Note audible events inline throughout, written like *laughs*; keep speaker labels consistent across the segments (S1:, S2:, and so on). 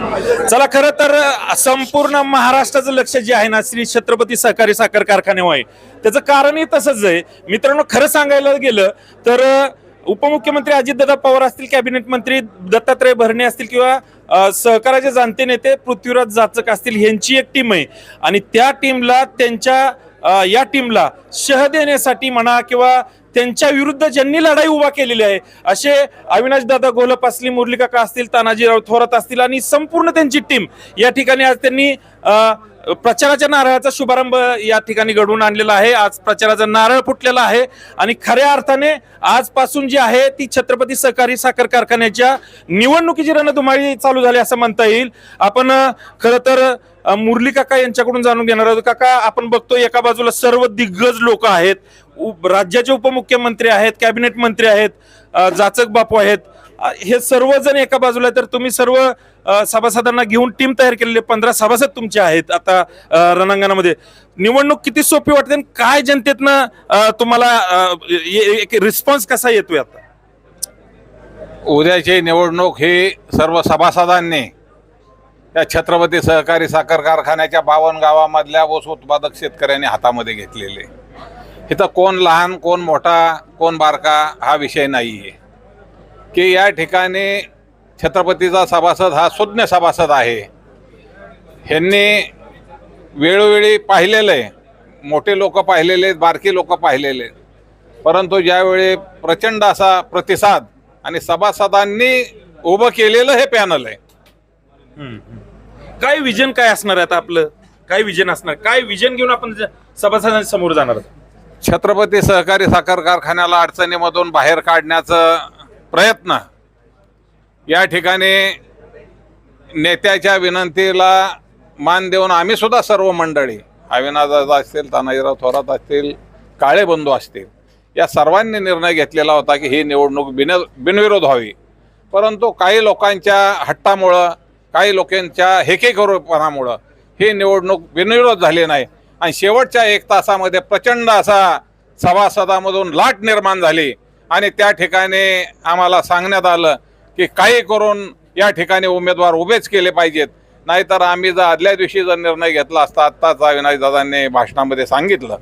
S1: चला खरं तर संपूर्ण महाराष्ट्राचं लक्ष जे आहे ना श्री छत्रपती सहकारी साखर कारखाने आहे त्याचं कारणही तसंच आहे. मित्रांनो खरं सांगायला गेलं तर उपमुख्यमंत्री अजितदादा पवार असतील कॅबिनेट मंत्री दत्तात्रय भरणे असतील किंवा सहकाराचे जाणते नेते पृथ्वीराज जाचक असतील ह्यांची एक टीम आहे. आणि त्या टीमला त्यांच्या या टीमला शह देण्यासाठी म्हणा किंवा त्यांच्या विरुद्ध ज्यांनी लढाई उभा केलेली आहे असे अविनाश दादा गोलप असतील मुरलीकाका असतील तानाजीराव थोरात असतील आणि संपूर्ण त्यांची टीम या ठिकाणी आज त्यांनी प्रचाराच्या नारळाचा शुभारंभ या ठिकाणी घडवून आणलेला आहे. आज प्रचाराचा नारळ फुटलेला आहे आणि खऱ्या अर्थाने आजपासून जी आहे ती छत्रपती सहकारी साखर कारखान्याच्या निवडणुकीची रणधुमाळी चालू झाली असं म्हणता येईल. आपण खरं तर मुरली काका यांच्याकडून जाणून घेणार आहोत. काका आपण बघतो एका बाजूला सर्व दिग्गज लोक आहेत. राज्याचे उपमुख्यमंत्री आहेत कॅबिनेट मंत्री आहेत जाचक बापू आहेत. हे सर्वजण एका बाजूला तर तुम्ही सर्व सभासदांना घेऊन टीम तयार केलेली पंधरा सभासद तुमचे आहेत आता रणांगणामध्ये. निवडणूक किती सोपी वाटते आणि काय जनतेतनं तुम्हाला एक रिस्पॉन्स कसा येतोय आता?
S2: उद्याची निवडणूक ही सर्व सभासदांनी या छत्रपती सहकारी साखर कारखान्याच्या बावन्न गावामधल्या ऊस उत्पादक शेतकऱ्यांनी हातामध्ये घेतलेले इथं कोण लहान कोण मोठा कोण बारका हा विषय नाही आहे की या ठिकाणी छत्रपतीचा सभासद हा सुज्ञ सभासद आहे. ह्यांनी वेळोवेळी पाहिलेलं आहे. मोठे लोक पाहिलेले आहेत बारकी लोक पाहिलेले आहेत. परंतु ज्यावेळी प्रचंड असा प्रतिसाद आणि सभासदांनी उभं केलेलं हे पॅनल आहे.
S1: काय विजन काय असणार आहे आता आपलं? काय विजन असणार? काय विजन घेऊन आपण ज- सभासदांच्या समोर जाणार आहोत?
S2: छत्रपती सहकारी साखर कारखान्याला अडचणीमधून बाहेर काढण्याचं प्रयत्न. या ठिकाणी नेत्याच्या विनंतीला मान देऊन आम्ही सुद्धा सर्व मंडळी अविनादादा असतील तानाजीराव थोरात असतील काळे बंधू असतील या सर्वांनी निर्णय घेतलेला होता की ही निवडणूक बिन बिनविरोध व्हावी. परंतु काही लोकांच्या हट्टामुळं काही लोकांच्या हेकेकरूपणामुळं ही निवडणूक बिनविरोध झाली नाही. आणि शेवटच्या एक तासामध्ये प्रचंड असा सभासदामधून लाट निर्माण झाली. आणि त्या ठिकाणी आम्हाला सांगण्यात आलं की काही करून या ठिकाणी उमेदवार उभेच केले पाहिजेत. नाहीतर आम्ही जर आदल्या दिवशी जर निर्णय घेतला असता आत्ताच अविनाशदादांनी भाषणामध्ये सांगितलं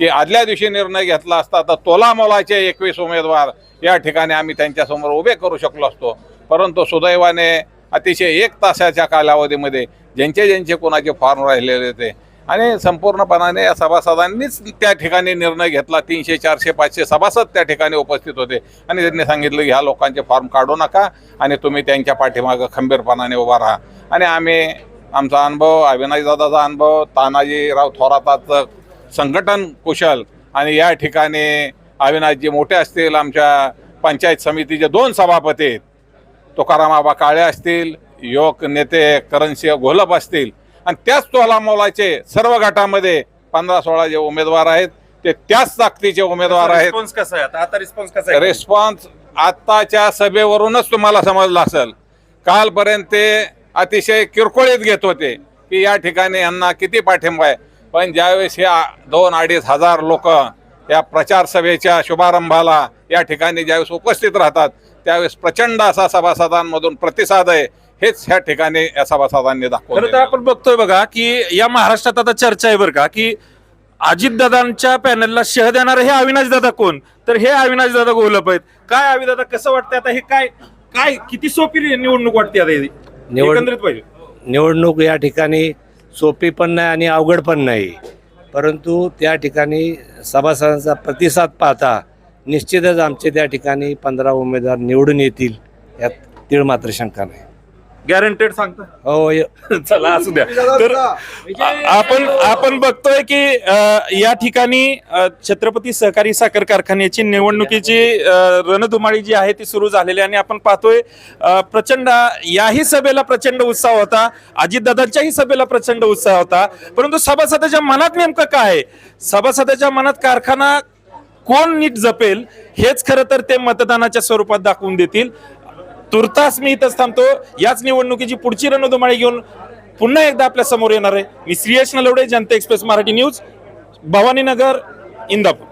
S2: की आदल्या दिवशी निर्णय घेतला असता तर तोलामोलाचे एकवीस उमेदवार या ठिकाणी आम्ही त्यांच्यासमोर उभे करू शकलो असतो. परंतु सुदैवाने अतिशय एक तासाच्या कालावधीमध्ये ज्यांचे ज्यांचे कोणाचे फॉर्म राहिलेले होते आणि संपूर्णपणाने या सभासदांनीच त्या ठिकाणी निर्णय घेतला. तीनशे चारशे पाचशे सभासद त्या ठिकाणी उपस्थित होते. आणि त्यांनी सांगितलं की ह्या लोकांचे फॉर्म काढू नका आणि तुम्ही त्यांच्या पाठीमागं खंबीरपणाने उभा राहा. आणि आम्ही आमचा अनुभव अविनाशदादाचा अनुभव तानाजीराव थोराताचं संघटन कुशल आणि या ठिकाणी अविनाशजी मोठे असतील आमच्या पंचायत समितीचे दोन सभापती आहेत तुकाराम आबा काळे असतील युवक नेते करणसिंह घोलप असतील आणि त्याच तोलामोलाचे सर्व गटामध्ये पंधरा सोळा जे उमेदवार आहेत ते त्याच ताकदीचे उमेदवार आहेत.
S1: रिस्पॉन्स कसा आहे? आता रिस्पॉन्स कसा आहे?
S2: रिस्पॉन्स आत्ताच्या सभेवरूनच तुम्हाला समजलं असेल. कालपर्यंत ते अतिशय किरकोळीत घेत होते की या ठिकाणी यांना किती पाठिंबा आहे. पण ज्यावेळेस या दोन अडीच हजार लोक या प्रचार सभेच्या शुभारंभाला या ठिकाणी ज्यावेळेस उपस्थित राहतात त्यावेळेस प्रचंड असा सभासदांमधून प्रतिसाद आहे. हेच ह्या ठिकाणी या सभासदांनी
S1: खरं तर
S2: दाखवलं
S1: आपण बघतोय बघा की या महाराष्ट्रात आता चर्चा आहे बरं का की अजितदादांच्या पॅनलला शह देणार हे अविनाश दादा कोण? तर हे अविनाश दादा गोलप आहेत. काय अविनाश दादा कसं वाटतंय आता हे काय काय किती सोपी निवडणूक वाटते आता ही?
S3: निवड-
S1: एकंदरीत पाहिजे.
S3: निवडणूक या ठिकाणी सोपी पण नाही आणि अवघड पण नाही. परंतु त्या ठिकाणी सभासदांचा प्रतिसाद पाहता निश्चितच आमचे त्या ठिकाणी पंधरा उमेदवार निवडून येतील यात तीळ मात्र शंका नाही.
S1: गॅरंटेड सांगता?
S3: हो य- *laughs*
S1: चला असू द्या. तर आ- आपण आपण बघतोय की अ, या ठिकाणी अ, छत्रपती सहकारी साखर कारखान्याची निवडणुकीची अ, रणधुमाळी जी आहे ती सुरू झालेली आहे आणि आपण पाहतोय अ, प्रचंड याही सभेला प्रचंड उत्साह होता. अजितदादांच्याही सभेला प्रचंड उत्साह होता. परंतु सभासदाच्या मनात नेमकं काय आहे? सभासदाच्या मनात कारखाना कोण नीट जपेल हेच खरं तर ते मतदानाच्या स्वरूपात दाखवून देतील. तुर्तास मी इथंच थांबतो. याच निवडणुकीची पुढची रणधुमाळी घेऊन पुन्हा एकदा आपल्यासमोर येणार आहे मी श्रीयश नलवडे जनता एक्सप्रेस मराठी न्यूज भवानीनगर इंदापूर.